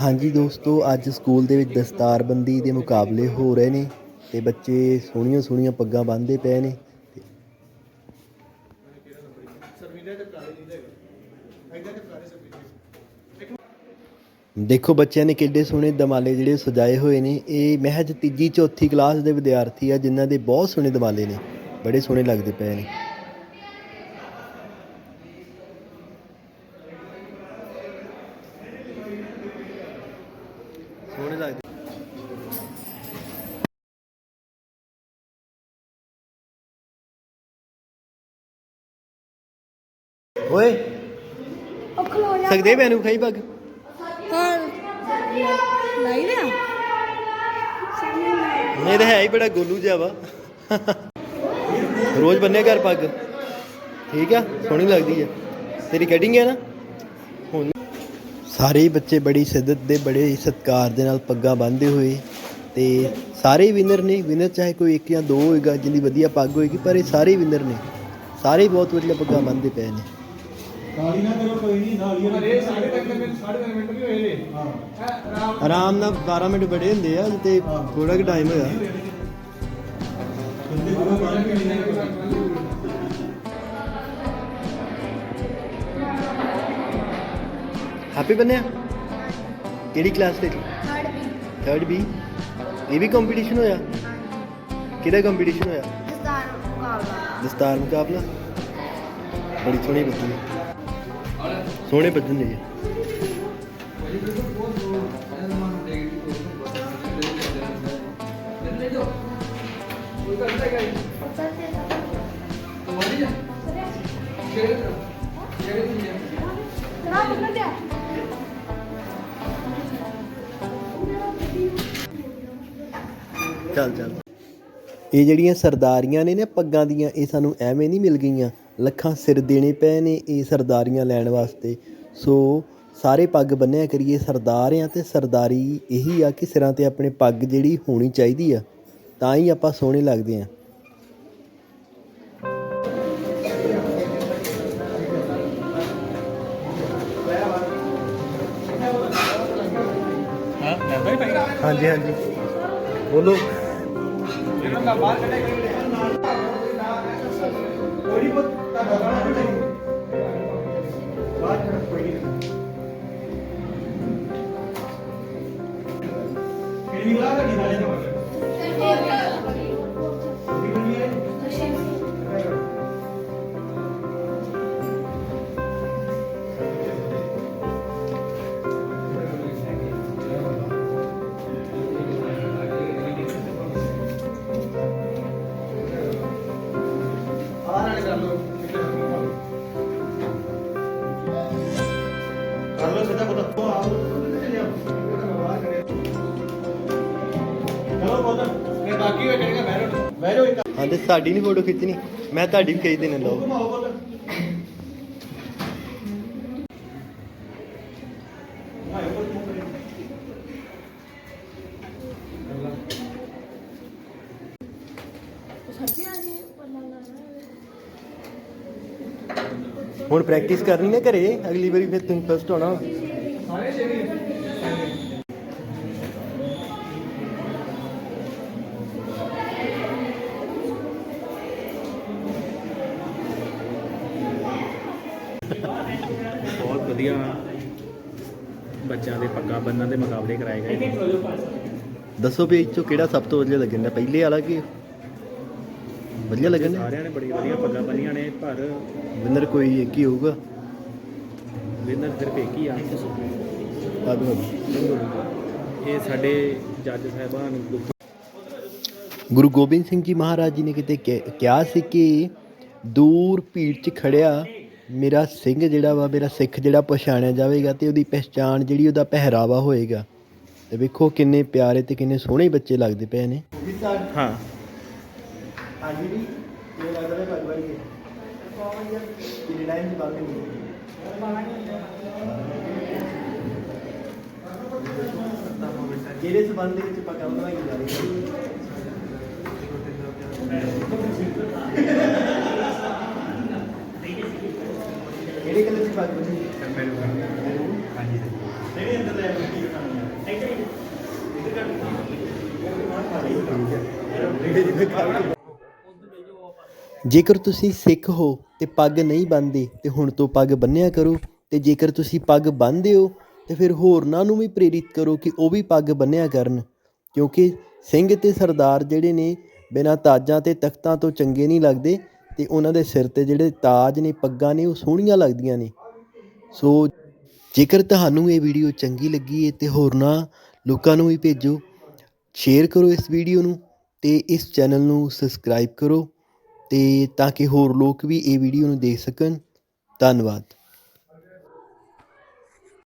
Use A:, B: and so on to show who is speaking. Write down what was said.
A: ਹਾਂਜੀ ਦੋਸਤੋ, ਅੱਜ ਸਕੂਲ ਦੇ ਵਿੱਚ ਦਸਤਾਰਬੰਦੀ ਦੇ ਮੁਕਾਬਲੇ ਹੋ ਰਹੇ ਨੇ ਤੇ ਬੱਚੇ ਸੋਹਣੀਆਂ ਸੋਹਣੀਆਂ ਪੱਗਾਂ ਬੰਨ੍ਹਦੇ ਪਏ ਨੇ। ਦੇਖੋ ਬੱਚਿਆਂ ਨੇ ਕਿੱਡੇ ਸੋਹਣੇ ਦਮਾਲੇ ਜਿਹੜੇ ਸਜਾਏ ਹੋਏ ਨੇ। ਇਹ ਮਹਿਜ ਤੀਜੀ ਚੌਥੀ ਕਲਾਸ ਦੇ ਵਿਦਿਆਰਥੀ ਆ, ਜਿਨ੍ਹਾਂ ਦੇ ਬਹੁਤ ਸੋਹਣੇ ਦਮਾਲੇ ਨੇ, ਬੜੇ ਸੋਹਣੇ ਲੱਗਦੇ ਪਏ ਨੇ। ਸੋਹਣੇ ਲੱਗਦੇ। ਓਏ।
B: ਉਹ ਖਲੋ ਜਾ
A: ਸਕਦੇ ਮੈਨੂੰ ਖਾਈ ਪੱਗ?
B: ਹਾਂ ਨਹੀਂ ਨਾ
A: ਨਹੀਂ ਤਾਂ ਹੈ ਹੀ ਬੜਾ ਗੋਲੂ ਜਿਹਾ ਵਾ। ਰੋਜ਼ ਬੰਨਿਆ ਘਰ ਪੱਗ। ਠੀਕ ਆ, ਸੋਹਣੀ ਲੱਗਦੀ ਆ। ਤੇਰੀ ਕਟਿੰਗ ਹੈ ਨਾ? ਸਾਰੇ ਹੀ ਬੱਚੇ ਬੜੀ ਸਿੱਦਤ ਦੇ ਬੜੇ ਹੀ ਸਤਿਕਾਰ ਦੇ ਨਾਲ ਪੱਗਾਂ ਬੰਨ੍ਹਦੇ ਹੋਏ ਤੇ ਸਾਰੇ ਵਿਨਰ ਨੇ ਵਿਨਰ ਚਾਹੇ ਕੋਈ ਇੱਕ ਜਾਂ ਦੋ ਹੋਏਗਾ ਜਿੰਨੀ ਵਧੀਆ ਪੱਗ ਹੋਏਗੀ ਪਰ ਇਹ ਸਾਰੇ ਵਿਨਰ ਨੇ। ਸਾਰੇ ਹੀ ਬਹੁਤ ਵਧੀਆ ਪੱਗਾਂ ਬੰਨ੍ਹਦੇ ਪਏ ਨੇ।
C: ਕਾਲੀ ਨਾ ਕਰੋ ਕੋਈ ਨਹੀਂ ਨਾਲ ਹੀ
D: ਇਹ ਸਾਢੇ ਤਿੰਨ ਮਿੰਟ ਸਾਢੇ ਤਿੰਨ ਮਿੰਟ ਵੀ ਹੋਏ ਨੇ ਆਰਾਮ
A: ਆਰਾਮ ਨਾਲ 12 ਮਿੰਟ ਬੜੇ ਹੁੰਦੇ ਆ ਤੇ ਥੋੜਾ ਕਿ ਟਾਈਮ ਹੋਇਆ। ਹੈਪੀ ਬੰਨਿਆ ਕਿਹੜੀ ਕਲਾਸ ਤੇ
B: ਥਰਡ ਵੀ
A: ਥਰਡ ਬੀ ਇਹ ਵੀ ਕੰਪੀਟੀਸ਼ਨ ਹੋਇਆ? ਕਿਹਦਾ ਕੰਪੀਟੀਸ਼ਨ ਹੋਇਆ?
B: ਦਸਤਾਰ ਮੁਕਾਬਲਾ।
A: ਦਸਤਾਰ ਮੁਕਾਬਲਾ? ਬੜੀ ਸੋਹਣੀ ਹੈ। ਸੋਹਣੇ ਬੱਜਣ ਨੇ
B: ਨਾ
A: ਚੱਲ ਚੱਲ। ਇਹ ਜਿਹੜੀਆਂ ਸਰਦਾਰੀਆਂ ਨੇ ਨਾ ਪੱਗਾਂ ਦੀਆਂ ਇਹ ਸਾਨੂੰ ਐਵੇਂ ਨਹੀਂ ਮਿਲ ਗਈਆਂ। ਲੱਖਾਂ ਸਿਰ ਦੇਣੇ ਪਏ ਨੇ ਇਹ ਸਰਦਾਰੀਆਂ ਲੈਣ ਵਾਸਤੇ। ਸੋ ਸਾਰੇ ਪੱਗ ਬੰਨਿਆ ਕਰੀਏ ਸਰਦਾਰ ਆ ਤੇ ਸਰਦਾਰੀ ਇਹੀ ਆ ਕਿ ਸਿਰਾਂ ਤੇ ਆਪਣੇ ਪੱਗ ਜਿਹੜੀ ਹੋਣੀ ਚਾਹੀਦੀ ਆ ਤਾਂ ਹੀ ਆਪਾਂ ਸੋਹਣੇ ਲੱਗਦੇ ਆ। ਹਾਂਜੀ ਹਾਂਜੀ। ਬੋਲੋ।
C: ਕਿਹੜੀ ਲਾ ਕੇ ਨਾਲੇ ਕਰ ਲਓ ਸਿੱਧਾ ਪੁੱਤ ਆਓ ਚਲੋ ਪੁੱਤ
D: ਮੈਂ ਬਾਕੀ ਵੇ ਕਰੇਗਾ ਬੈਰੋ
C: ਬਹਿ ਜਾਓ। ਇੱਕ
A: ਹਾਂ ਤੇ ਸਾਡੀ ਨਹੀਂ ਫੋਟੋ ਖਿੱਚਣੀ। ਮੈਂ ਤੁਹਾਡੀ ਵੀ ਖਿੱਚ ਦੇਣੀ ਲਓ।
C: ਘੁਮਾਓ
B: ਜੀ
A: ਹੁਣ ਪ੍ਰੈਕਟਿਸ ਕਰਨੀ ਨਾ ਘਰੇ ਅਗਲੀ ਵਾਰੀ ਫਿਰ ਤੁਸੀਂ ਫਸਟ ਹੋਣਾ
E: ਬਹੁਤ ਵਧੀਆ ਬੱਚਿਆਂ ਦੇ ਪੱਗਾਂ ਬੰਨਣ ਦੇ ਮੁਕਾਬਲੇ ਕਰਾਏ ਗਏ।
A: ਦੱਸੋ ਵੀ ਇਹ ਚੋਂ ਕਿਹੜਾ ਸਭ ਤੋਂ ਵਧੀਆ ਲੱਗਣ ਡਿਆ ਪਹਿਲੇ ਵਾਲਾ ਕਿ ਵਧੀਆ ਲੱਗਣ?
E: ਸਾਰਿਆਂ ਨੇ ਬੜੀ ਵਧੀਆ ਪੱਗਾਂ ਬੰਨੀਆਂ ਨੇ ਪਰ
A: ਵਿਨਰ ਕੋਈ ਇੱਕ ਹੀ ਹੋਊਗਾ?
E: ਵਿਨਰ ਸਿਰਫ ਇੱਕ ਹੀ ਆ।
A: ਆ ਵੀ
E: ਇਹ ਸਾਡੇ ਜੱਜ ਸਾਹਿਬਾਨ ਗੁਰੂ
A: ਗੋਬਿੰਦ ਸਿੰਘ ਜੀ ਮਹਾਰਾਜ ਜੀ ਨੇ ਕਿਤੇ ਕਿਹਾ ਸੀ ਕਿ ਦੂਰ ਭੀੜ 'ਚ ਖੜਿਆ ਮੇਰਾ ਸਿੰਘ ਜਿਹੜਾ ਵਾ ਮੇਰਾ ਸਿੱਖ ਜਿਹੜਾ ਪਛਾਣਿਆ ਜਾਵੇਗਾ ਤੇ ਉਹਦੀ ਪਹਿਚਾਣ ਜਿਹੜੀ ਉਹਦਾ ਪਹਿਰਾਵਾ ਹੋਏਗਾ। ਤੇ ਵੇਖੋ ਕਿੰਨੇ ਪਿਆਰੇ ਤੇ ਕਿੰਨੇ ਸੋਹਣੇ ਬੱਚੇ ਲੱਗਦੇ ਪਏ ਨੇ।
E: ਹਾਂ।
A: आज भी ये लगता है बार बार ये कि रिलायंस की बात नहीं है ਜਿਹੜੇ ਸਬੰਧ ਦੇ ਵਿੱਚ ਆਪਾਂ ਕੰਮ ਬਣਾਈ ਜਾ ਰਹੇ ਹਾਂ। ਕਿਹੜੇ ਕਲਰ ਦੀ ਬਾਤ ਬਣੀ ਮੈਨੂੰ ਹਾਂਜੀ।
C: ਸਰ ਜਿਹੜੇ ਅੰਦਰ ਲੈ
E: ਕੇ ਕੀ ਕਰਨਾ ਹੈ ਇੱਧਰ ਇੱਧਰ ਕਰ ਦਿੱਤਾ
A: ਇਹ ਕੰਮ ਹੈ ਜੇਕਰ ਤੁਸੀਂ ਸਿੱਖ ਹੋ ਤੇ ਪੱਗ ਨਹੀਂ ਬੰਨਦੇ ਤੇ ਹੁਣ ਤੋਂ ਪੱਗ ਬੰਨਿਆ ਕਰੋ ਤੇ ਜੇਕਰ ਤੁਸੀਂ ਪੱਗ ਬੰਨਦੇ ਹੋ ਤੇ ਫਿਰ ਹੋਰਨਾਂ ਨੂੰ ਵੀ ਪ੍ਰੇਰਿਤ ਕਰੋ ਕਿ ਉਹ ਵੀ ਪੱਗ ਬੰਨਿਆ ਕਰਨ। ਕਿਉਂਕਿ ਸਿੰਘ ਤੇ ਸਰਦਾਰ ਜਿਹੜੇ ਨੇ ਬਿਨਾਂ ਤਾਜਾਂ ਤੇ ਤਖਤਾਂ ਤੋਂ ਚੰਗੇ ਨਹੀਂ ਲੱਗਦੇ ਤੇ ਉਹਨਾਂ ਦੇ ਸਿਰ ਤੇ ਜਿਹੜੇ ਤਾਜ ਨੇ, ਪੱਗਾਂ ਨੇ, ਉਹ ਸੋਹਣੀਆਂ ਲੱਗਦੀਆਂ ਨੇ। ਸੋ ਜੇਕਰ ਤੁਹਾਨੂੰ ਇਹ ਵੀਡੀਓ ਚੰਗੀ ਲੱਗੀ ਹੈ ਤੇ ਹੋਰਨਾਂ ਲੋਕਾਂ ਨੂੰ ਵੀ ਭੇਜੋ, ਸ਼ੇਅਰ ਕਰੋ ਇਸ ਵੀਡੀਓ ਨੂੰ ਤੇ ਇਸ ਚੈਨਲ ਨੂੰ ਸਬਸਕ੍ਰਾਈਬ ਕਰੋ। ਅਤੇ ਤਾਂ ਕਿ ਹੋਰ ਲੋਕ ਵੀ ਇਹ ਵੀਡੀਓ ਨੂੰ ਦੇਖ ਸਕਣ। ਧੰਨਵਾਦ।